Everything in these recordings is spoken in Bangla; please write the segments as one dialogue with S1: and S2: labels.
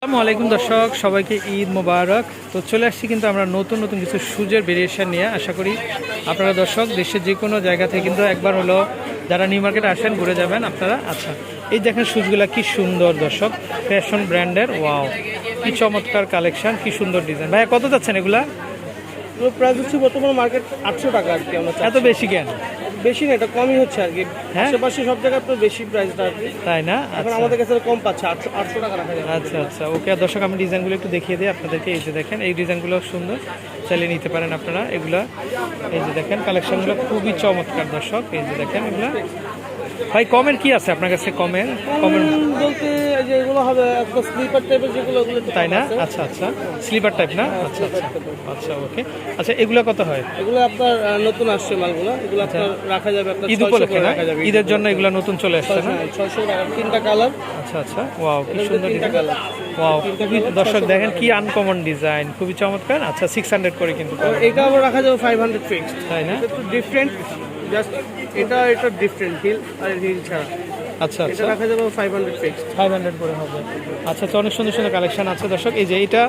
S1: আসসালামু আলাইকুম দর্শক, সবাইকে ঈদ মোবারক। তো চলে আসছি কিন্তু আমরা নতুন নতুন কিছু সুজের ভেরিয়েশন নিয়ে। আশা করি আপনারা দর্শক, দেশের যে কোনো জায়গা থেকে কিন্তু একবার হলো যারা নিউ মার্কেটে আসেন, ঘুরে যাবেন, আপনারা আচ্ছা এই দেখেন সুজগুলো কি সুন্দর দর্শক ফ্যাশন ব্র্যান্ডের ওয়াও কি চমৎকার কালেকশন কি সুন্দর ডিজাইন ভাইয়া, কত যাচ্ছেন এগুলা?
S2: এগুলো প্রাইস হচ্ছে বর্তমান মার্কেট আটশো টাকা আর কি আমরা
S1: এত বেশি কেন?
S2: বেশি না এটা কমই হচ্ছে আর কি।
S1: হ্যাঁ?
S2: আশেপাশে সব জায়গায় তো বেশি প্রাইসটা আর কি।
S1: তাই না?
S2: এখন
S1: আচ্ছা।
S2: আমাদের কাছে কম পাচ্ছে আটশো আটশো টাকা রাখা যাবে।
S1: আচ্ছা আচ্ছা। ওকে দর্শক আমি ডিজাইনগুলো একটু দেখিয়ে দিই আপনাদেরকে। এই যে দেখেন এই ডিজাইনগুলো সুন্দর। চাইলে নিতে পারেন আপনারা এগুলা। এই যে দেখেন কালেকশনগুলো খুবই চমৎকার দর্শক। এই যে দেখেন এগুলা। ভাই কমের কি আছে আপনার কাছে কমের? কমের
S2: বলতে এই যে এগুলো হবে একটা স্লিপার টাইপের যেগুলো ওগুলো
S1: তাই না? আচ্ছা আচ্ছা। স্লিপার টাইপ না? আচ্ছা আচ্ছা। আচ্ছা ওকে আচ্ছা এগুলো কত হয়?
S2: এগুলো আপনার নতুন আসছে মালগুলো। এগুলো আপনার রাখা যাবে আপনার
S1: ঈদ উপলক্ষে
S2: রাখা যাবে
S1: ঈদের জন্য এগুলো নতুন চলে আসছে না?
S2: হ্যাঁ, ছয়শো টাকা তিনটা কালার
S1: আচ্ছা আচ্ছা। ওয়াও কি সুন্দর ডিজাইন
S2: কালার
S1: ওয়াও খুবই দর্শক দেখেন কি আনকমন ডিজাইন খুবই চমৎকার। আচ্ছা সিক্স হান্ড্রেড করে কিন্তু।
S2: এটা আবার রাখা যাবে ফাইভ হান্ড্রেড ফিক্সড
S1: তাই না?
S2: একটু ডিফারেন্ট জাস্ট এটা এটা ডিফারেন্ট হিল আর হিল ছাড়া।
S1: আচ্ছা
S2: এটা
S1: আচ্ছা।
S2: রাখা যাবে five hundred fixed
S1: five hundred করে হবে। আচ্ছা তো অনেক সুন্দর সুন্দর কালেকশন আছে। দর্শক এই যে এটা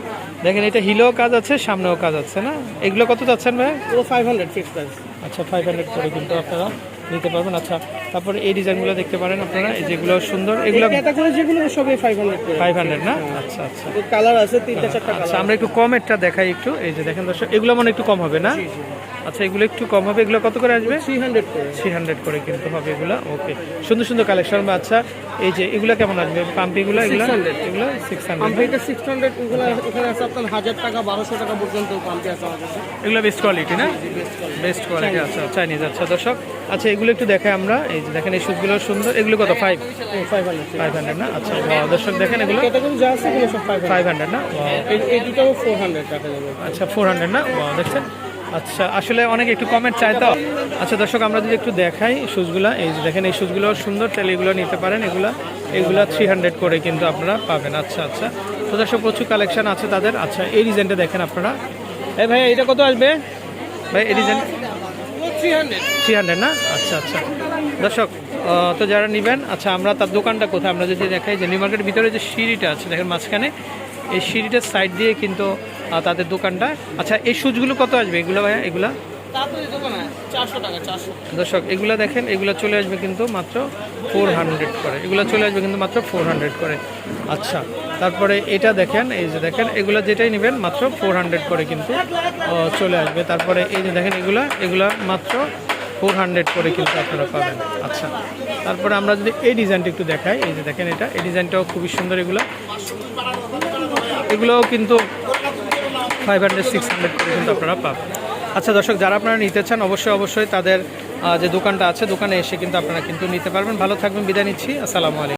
S1: দেখেন এটা হিলেও কাজ আছে সামনেও কাজ আছে না? এগুলো কত যাচ্ছেন ভাই?
S2: ও ফাইভ হান্ড্রেড ফিক্সড
S1: আচ্ছা ফাইভ হান্ড্রেড করে কিন্তু আপনারা নিতে পারবেন। আচ্ছা তারপরে এই ডিজাইনগুলো দেখতে পারেন আপনারা। এই যেগুলো সুন্দর এগুলো
S2: ক্যাটাগরি যেগুলো সবই ফাইভ হান্ড্রেড করে।
S1: ফাইভ হান্ড্রেড না? আচ্ছা আচ্ছা।
S2: কালার আছে তিনটা চারটা
S1: আচ্ছা
S2: কালার
S1: আমরা একটু কমেরটা দেখাই একটু। এই যে দেখেন দর্শক এগুলো মনে একটু কম হবে না? আচ্ছা এগুলো একটু কম হবে। এগুলো কত করে আসবে?
S2: থ্রি হান্ড্রেড করে।
S1: থ্রি হান্ড্রেড করে কিন্তু হবে এগুলো। ওকে সুন্দর সুন্দর কালেকশন বা আচ্ছা এই যে এগুলো কেমন আসবে? পাম্পিগুলো এগুলো
S2: 600
S1: এগুলো সিক্স হান্ড্রেড
S2: সিক্স হান্ড্রেড এগুলো এখানে আছে আপনার হাজার টাকা বারোশো টাকা পর্যন্ত পাম্পে আছে আমার কাছে।
S1: এগুলো বেস্ট কোয়ালিটি না? বেস্ট কোয়ালিটি আচ্ছা চাইনিজ আচ্ছা দর্শক। আচ্ছা এগুলো একটু দেখাই আমরা। এই যে দেখেন এই শুজগুলো সুন্দর। এগুলো কত? Five
S2: five hundred
S1: five hundred না? আচ্ছা দর্শক দেখেন এগুলো।
S2: যা আছে এগুলো সব ফাইভ
S1: হান্ড্রেড না?
S2: এই দুটাও ফোর হান্ড্রেড যাবে
S1: আচ্ছা ফোর হান্ড্রেড না? দেখছেন? আচ্ছা আসলে অনেক একটু কমেন্ট চাই তো। আচ্ছা দর্শক, আমরা যদি একটু দেখাই শুজগুলা এই যে দেখেন, এই শুজগুলো সুন্দর, তাহলে এগুলো নিতে পারেন। এগুলা এগুলা থ্রি হান্ড্রেড করে কিন্তু আপনারা পাবেন। আচ্ছা আচ্ছা। তো দর্শক, প্রচুর কালেকশন আছে তাদের। আচ্ছা এই ডিজাইনটা দেখেন আপনারা। এই ভাই এটা কত আসবে? ভাই, এই ডিজাইন
S2: থ্রি হান্ড্রেড
S1: না? আচ্ছা আচ্ছা। দর্শক তো যারা নেবেন আচ্ছা আমরা তার দোকানটা কোথায়? আমরা যদি দেখাই যে নিউ মার্কেটের ভিতরে যে সিঁড়িটা আছে, দেখেন মাঝখানে, এই সিঁড়িটার সাইড দিয়ে কিন্তু তাদের দোকানটা। আচ্ছা এই সুজগুলো কত আসবে? এগুলো ভাইয়া? এগুলা? দর্শক এগুলো দেখেন এগুলো চলে আসবে কিন্তু মাত্র ফোর হান্ড্রেড করে। এগুলো চলে আসবে কিন্তু মাত্র ফোর হান্ড্রেড করে। আচ্ছা তারপরে এটা দেখেন এই যে দেখেন এগুলো যেটাই নেবেন মাত্র ফোর হান্ড্রেড করে কিন্তু চলে আসবে। তারপরে এই যে দেখেন এগুলা এগুলা মাত্র ফোর হান্ড্রেড করে কিন্তু আপনারা পাবেন। আচ্ছা তারপরে আমরা যদি এই ডিজাইনটা একটু দেখাই এই যে দেখেন এটা এই ডিজাইনটাও খুবই সুন্দর এগুলো। এগুলোও কিন্তু ফাইভ হান্ড্রেড সিক্স হান্ড্রেড করে কিন্তু আপনারা পাবেন। আচ্ছা দর্শক, যারা আপনারা নিতে চান, অবশ্যই অবশ্যই তাদের যে দোকানটা আছে, দোকানে এসে কিন্তু আপনারা কিন্তু নিতে পারবেন। ভালো থাকবেন, বিদায় নিচ্ছি। আসসালামু আলাইকুম।